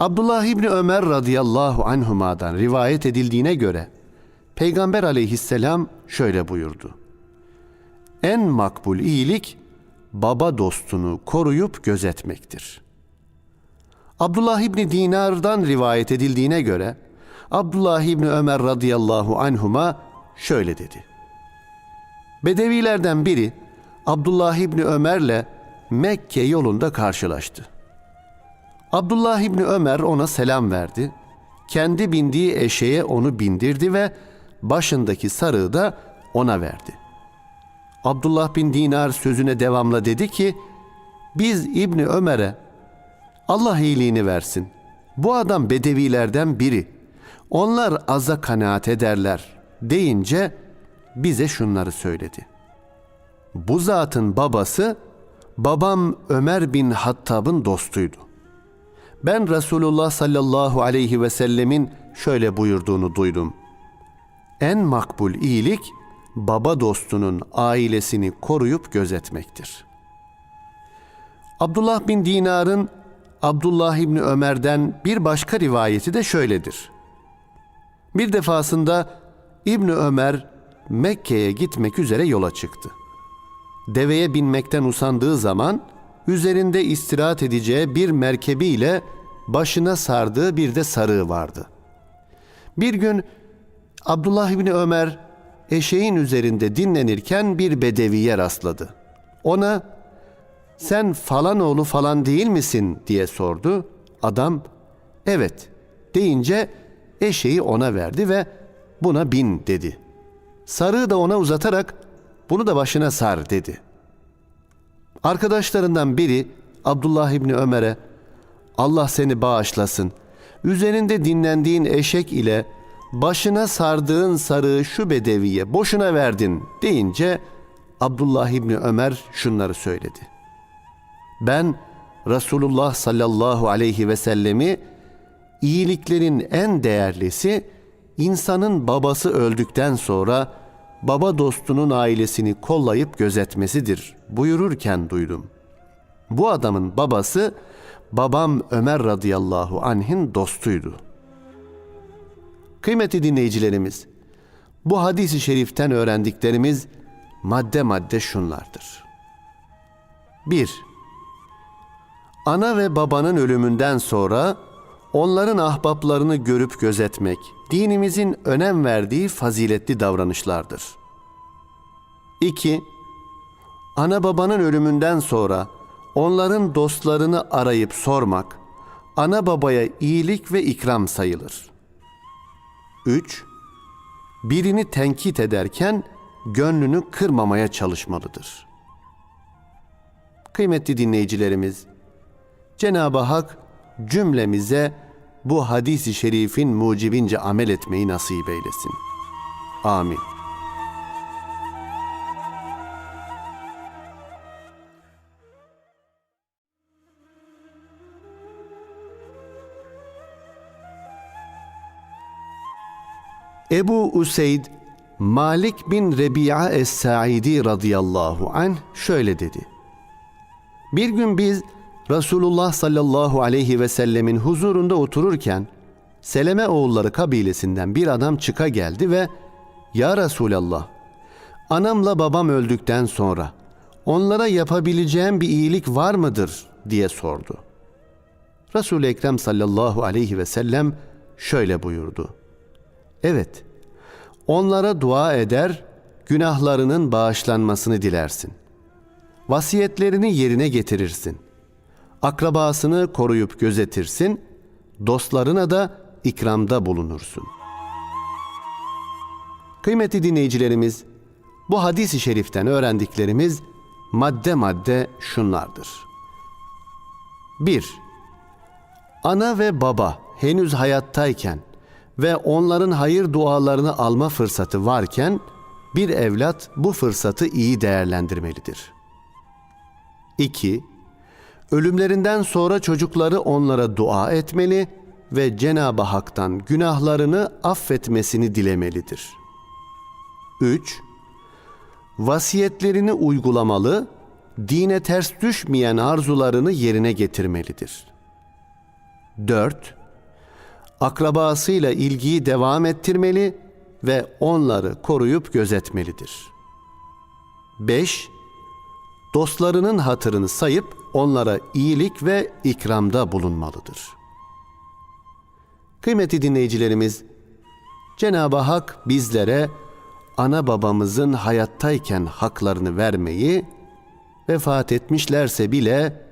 Abdullah İbni Ömer radıyallahu anhuma'dan rivayet edildiğine göre Peygamber aleyhisselam şöyle buyurdu. En makbul iyilik baba dostunu koruyup gözetmektir. Abdullah İbni Dinar'dan rivayet edildiğine göre Abdullah İbni Ömer radıyallahu anhuma şöyle dedi. Bedevilerden biri Abdullah İbni Ömer'le Mekke yolunda karşılaştı. Abdullah İbni Ömer ona selam verdi. Kendi bindiği eşeğe onu bindirdi ve başındaki sarığı da ona verdi. Abdullah bin Dinar sözüne devamla dedi ki, biz İbni Ömer'e Allah iyiliğini versin. Bu adam bedevilerden biri. Onlar aza kanaat ederler deyince bize şunları söyledi. Bu zatın babası babam Ömer bin Hattab'ın dostuydu. Ben Resulullah sallallahu aleyhi ve sellemin şöyle buyurduğunu duydum. En makbul iyilik baba dostunun ailesini koruyup gözetmektir. Abdullah bin Dinar'ın Abdullah İbni Ömer'den bir başka rivayeti de şöyledir. Bir defasında İbni Ömer Mekke'ye gitmek üzere yola çıktı. Deveye binmekten usandığı zaman üzerinde istirahat edeceği bir merkebiyle başına sardığı bir de sarığı vardı. Bir gün Abdullah İbni Ömer eşeğin üzerinde dinlenirken bir bedeviye rastladı. Ona sen falan oğlu falan değil misin diye sordu. Adam evet deyince eşeği ona verdi ve buna bin dedi. Sarığı da ona uzatarak bunu da başına sar dedi. Arkadaşlarından biri Abdullah İbni Ömer'e Allah seni bağışlasın. Üzerinde dinlendiğin eşek ile başına sardığın sarığı şu bedeviye boşuna verdin deyince Abdullah İbni Ömer şunları söyledi. Ben Resulullah sallallahu aleyhi ve sellemi iyiliklerin en değerlisi insanın babası öldükten sonra baba dostunun ailesini kollayıp gözetmesidir buyururken duydum. Bu adamın babası babam Ömer radıyallahu anh'in dostuydu. Kıymetli dinleyicilerimiz, bu hadisi şeriften öğrendiklerimiz madde madde şunlardır. 1. Ana ve babanın ölümünden sonra onların ahbaplarını görüp gözetmek dinimizin önem verdiği faziletli davranışlardır. 2. Ana babanın ölümünden sonra onların dostlarını arayıp sormak ana babaya iyilik ve ikram sayılır. 3. Birini tenkit ederken gönlünü kırmamaya çalışmalıdır. Kıymetli dinleyicilerimiz, Cenab-ı Hak cümlemize bu hadisi şerifin mucibince amel etmeyi nasip eylesin. Amin. Ebu Useyd Malik bin Rebi'a Es-Sa'idi radıyallahu anh şöyle dedi. Bir gün biz Resulullah sallallahu aleyhi ve sellemin huzurunda otururken Seleme oğulları kabilesinden bir adam çıka geldi ve Ya Resulallah anamla babam öldükten sonra onlara yapabileceğim bir iyilik var mıdır diye sordu. Resul-i Ekrem sallallahu aleyhi ve sellem şöyle buyurdu. Evet, onlara dua eder, günahlarının bağışlanmasını dilersin. Vasiyetlerini yerine getirirsin. Akrabasını koruyup gözetirsin, dostlarına da ikramda bulunursun. Kıymetli dinleyicilerimiz, bu hadis-i şeriften öğrendiklerimiz madde madde şunlardır. 1. Ana ve baba henüz hayattayken ve onların hayır dualarını alma fırsatı varken bir evlat bu fırsatı iyi değerlendirmelidir. 2. Ölümlerinden sonra çocukları onlara dua etmeli ve Cenab-ı Hak'tan günahlarını affetmesini dilemelidir. 3. Vasiyetlerini uygulamalı, dine ters düşmeyen arzularını yerine getirmelidir. 4. Akrabasıyla ilgiyi devam ettirmeli ve onları koruyup gözetmelidir. 5. Dostlarının hatırını sayıp onlara iyilik ve ikramda bulunmalıdır. Kıymetli dinleyicilerimiz, Cenab-ı Hak bizlere ana babamızın hayattayken haklarını vermeyi, vefat etmişlerse bile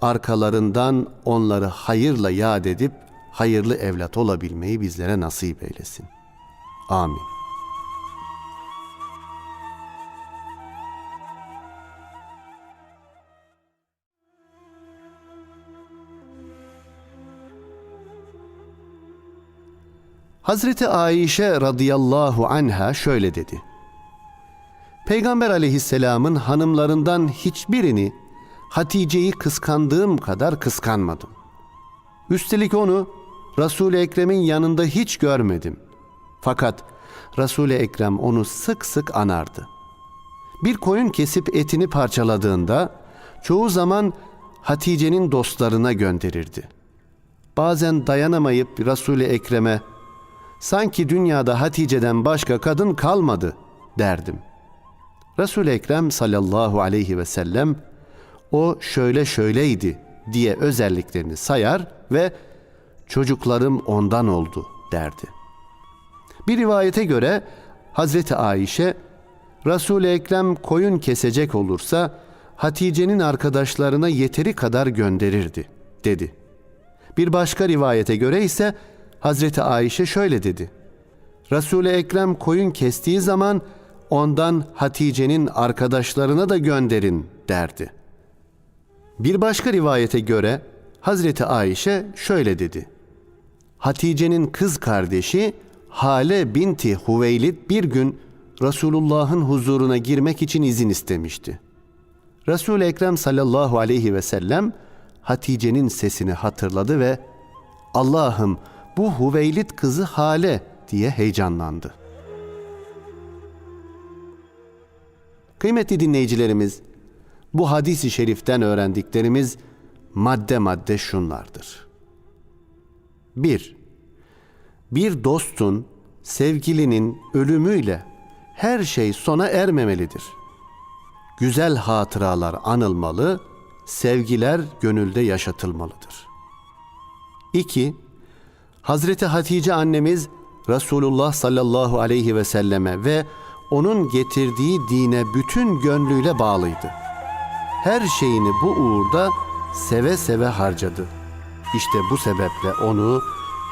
arkalarından onları hayırla yad edip hayırlı evlat olabilmeyi bizlere nasip eylesin. Amin. Hazreti Ayşe radıyallahu anha şöyle dedi. Peygamber aleyhisselamın hanımlarından hiçbirini Hatice'yi kıskandığım kadar kıskanmadım. Üstelik onu Resul-i Ekrem'in yanında hiç görmedim. Fakat Resul-i Ekrem onu sık sık anardı. Bir koyun kesip etini parçaladığında çoğu zaman Hatice'nin dostlarına gönderirdi. Bazen dayanamayıp Resul-i Ekrem'e sanki dünyada Hatice'den başka kadın kalmadı derdim. Resul-i Ekrem sallallahu aleyhi ve sellem o şöyle şöyleydi diye özelliklerini sayar ve çocuklarım ondan oldu derdi. Bir rivayete göre Hazreti Ayşe Resul-i Ekrem koyun kesecek olursa Hatice'nin arkadaşlarına yeteri kadar gönderirdi dedi. Bir başka rivayete göre ise Hazreti Ayşe şöyle dedi. Resul-i Ekrem koyun kestiği zaman ondan Hatice'nin arkadaşlarına da gönderin derdi. Bir başka rivayete göre Hazreti Ayşe şöyle dedi. Hatice'nin kız kardeşi Hale binti Huveylid bir gün Resulullah'ın huzuruna girmek için izin istemişti. Resul-i Ekrem sallallahu aleyhi ve sellem Hatice'nin sesini hatırladı ve Allah'ım bu Huveylid kızı Hale diye heyecanlandı. Kıymetli dinleyicilerimiz, bu hadisi şeriften öğrendiklerimiz madde madde şunlardır. 1. Bir dostun, sevgilinin ölümüyle her şey sona ermemelidir. Güzel hatıralar anılmalı, sevgiler gönülde yaşatılmalıdır. 2. Hazreti Hatice annemiz Resulullah sallallahu aleyhi ve selleme ve onun getirdiği dine bütün gönlüyle bağlıydı. Her şeyini bu uğurda seve seve harcadı. İşte bu sebeple onu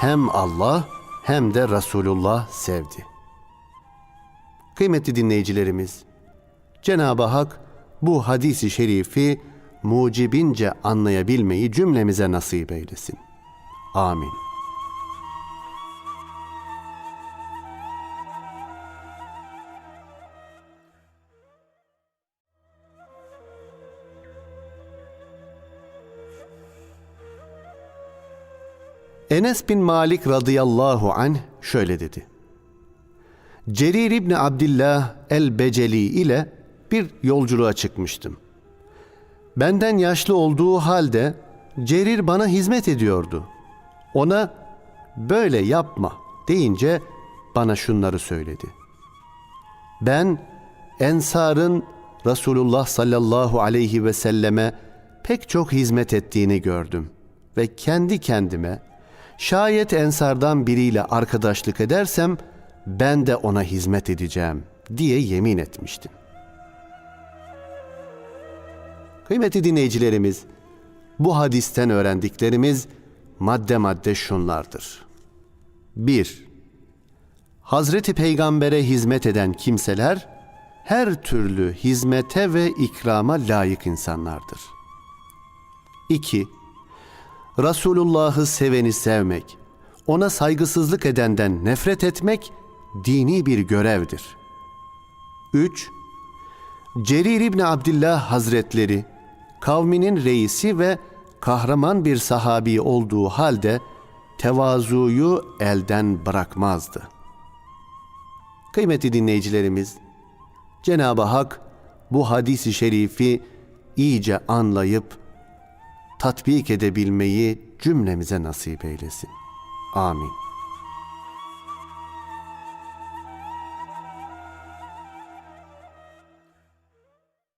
hem Allah hem de Resulullah sevdi. Kıymetli dinleyicilerimiz, Cenab-ı Hak bu hadisi şerifi mucibince anlayabilmeyi cümlemize nasip eylesin. Amin. Enes bin Malik radıyallahu anh şöyle dedi. Cerir İbni Abdillah el-Beceli ile bir yolculuğa çıkmıştım. Benden yaşlı olduğu halde Cerir bana hizmet ediyordu. Ona böyle yapma deyince bana şunları söyledi. Ben Ensar'ın Resulullah sallallahu aleyhi ve selleme pek çok hizmet ettiğini gördüm ve kendi kendime şayet Ensar'dan biriyle arkadaşlık edersem ben de ona hizmet edeceğim diye yemin etmiştim. Kıymetli dinleyicilerimiz, bu hadisten öğrendiklerimiz madde madde şunlardır. 1. Hazreti Peygamber'e hizmet eden kimseler her türlü hizmete ve ikrama layık insanlardır. 2. Resulullah'ı seveni sevmek, ona saygısızlık edenden nefret etmek dini bir görevdir. 3. Cerir İbni Abdillah Hazretleri, kavminin reisi ve kahraman bir sahabi olduğu halde tevazuyu elden bırakmazdı. Kıymetli dinleyicilerimiz, Cenab-ı Hak bu hadisi şerifi iyice anlayıp tatbik edebilmeyi cümlemize nasip eylesin. Amin.